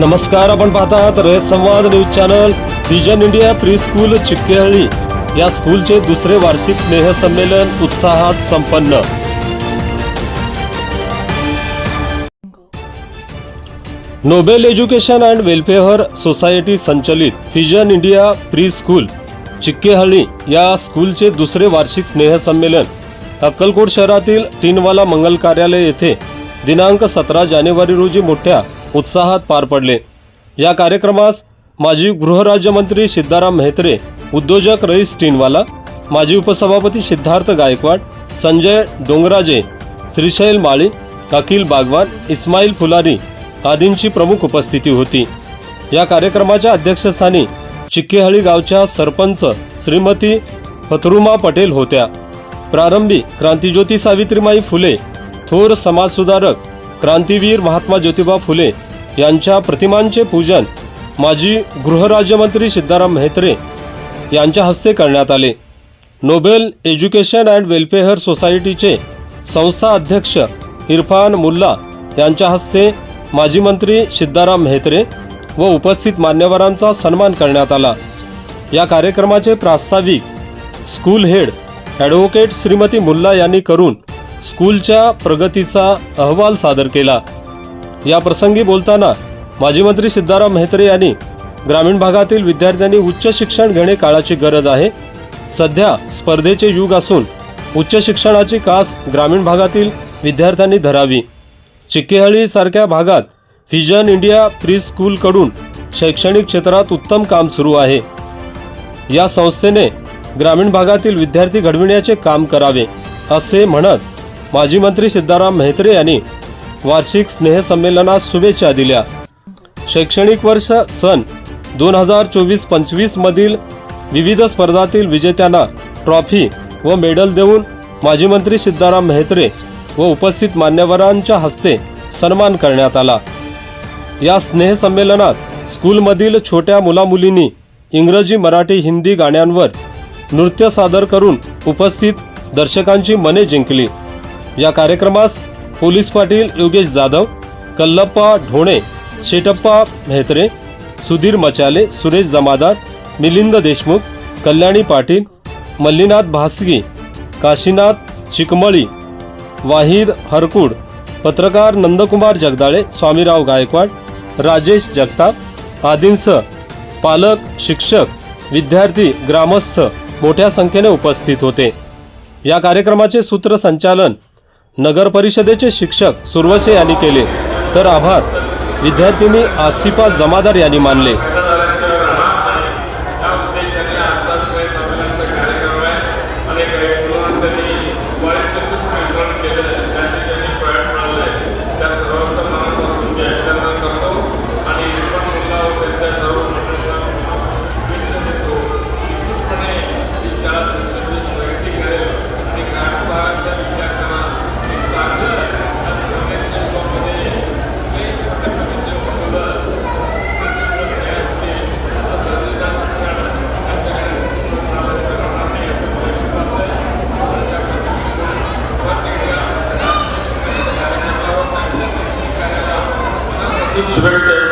नमस्कार आपण पाहतात Rayat Samvad news channel vision India pre school Chikkehalli या स्कूलचे दुसरे वार्षिक स्नेहसंमेलन उत्साहात संपन्न. Nobel education and welfare society संचलित vision India pre school Chikkehalli या स्कूलचे दुसरे वार्षिक स्नेहसंमेलन अक्कलकोट शहरातील टिनवाला मंगल कार्यालय येथे दिनांक सतरा जानेवारी रोजी मोठ्या उत्साहात पार पडले. या कार्यक्रमास माजी गृहराज्यमंत्री सिद्धाराम म्हेत्रे उद्योजक रईस टिनवाला माजी उपसभापती सिद्धार्थ गायकवाड संजय डोंगराजे श्रीशैल माळी अखिल बागवान इस्माईल फुलारी आदींची प्रमुख उपस्थिती होती. या कार्यक्रमाच्या अध्यक्षस्थानी चिक्केहळी गावच्या सरपंच श्रीमती फतरुमा पटेल होत्या. प्रारंभी क्रांतीज्योती सावित्रीमाई फुले थोर समाजसुधारक क्रांतीवीर महात्मा ज्योतिबा फुले यांच्या प्रतिमांचे पूजन माजी गृहराज्यमंत्री सिद्धाराम म्हेत्रे यांच्या हस्ते करण्यात आले. नोबेल एज्युकेशन अँड वेलफेअर सोसायटीचे संस्था अध्यक्ष इरफान मुल्ला यांच्या हस्ते माजी मंत्री सिद्धाराम म्हेत्रे व उपस्थित मान्यवरांचा सन्मान करण्यात आला. या कार्यक्रमाचे प्रास्ताविक school head advocate Shrimati Mulla यांनी करून स्कूलच्या प्रगतीचा अहवाल सादर केला. या प्रसंगी बोलताना माजी मंत्री सिद्धाराम म्हेत्रे यांनी ग्रामीण भागातील विद्यार्थ्यांनी उच्च शिक्षण घेणे काळाची गरज आहे. सध्या स्पर्धेचे युग असून उच्च शिक्षणाची कास ग्रामीण भागातील विद्यार्थ्यांनी धरावी. चिक्केहळीसारख्या भागात व्हिजन इंडिया प्री स्कूलकडून शैक्षणिक क्षेत्रात उत्तम काम सुरू आहे. या संस्थेने ग्रामीण भागातील विद्यार्थी घडविण्याचे काम करावे असे म्हणत माजी मंत्री सिद्धाराम म्हेत्रे यांनी वार्षिक स्नेहसंमेलनास शुभेच्छा दिल्या. शैक्षणिक वर्ष सन दोन हजार चोवीस पंचवीसमधील विविध स्पर्धातील विजेत्यांना ट्रॉफी व मेडल देऊन माजी मंत्री सिद्धाराम म्हेत्रे व उपस्थित मान्यवरांच्या हस्ते सन्मान करण्यात आला. या स्नेहसंमेलनात स्कूलमधील छोट्या मुलामुलींनी इंग्रजी मराठी हिंदी गाण्यांवर नृत्य सादर करून उपस्थित दर्शकांची मने जिंकली. या कार्यक्रमास पोलीस पाटील योगेश जाधव कल्लप्पा ढोणे शेटप्पा म्हेत्रे सुधीर मचाले सुरेश जमादार मिलिंद देशमुख कल्याणी पाटील मल्लीनाथ भासगी काशीनाथ चिकमळी वाहिद हरकुड पत्रकार नंदकुमार जगदाळे स्वामीराव गायकवाड राजेश जगताप आदींसह पालक शिक्षक विद्यार्थी ग्रामस्थ मोठ्या संख्येने उपस्थित होते. या कार्यक्रमाचे सूत्रसंचालन नगर परिषदेचे शिक्षक सुरवसे यांनी केले. तर आभार. विद्यार्थिनी आसिफा जमादार यांनी मानले. Shudders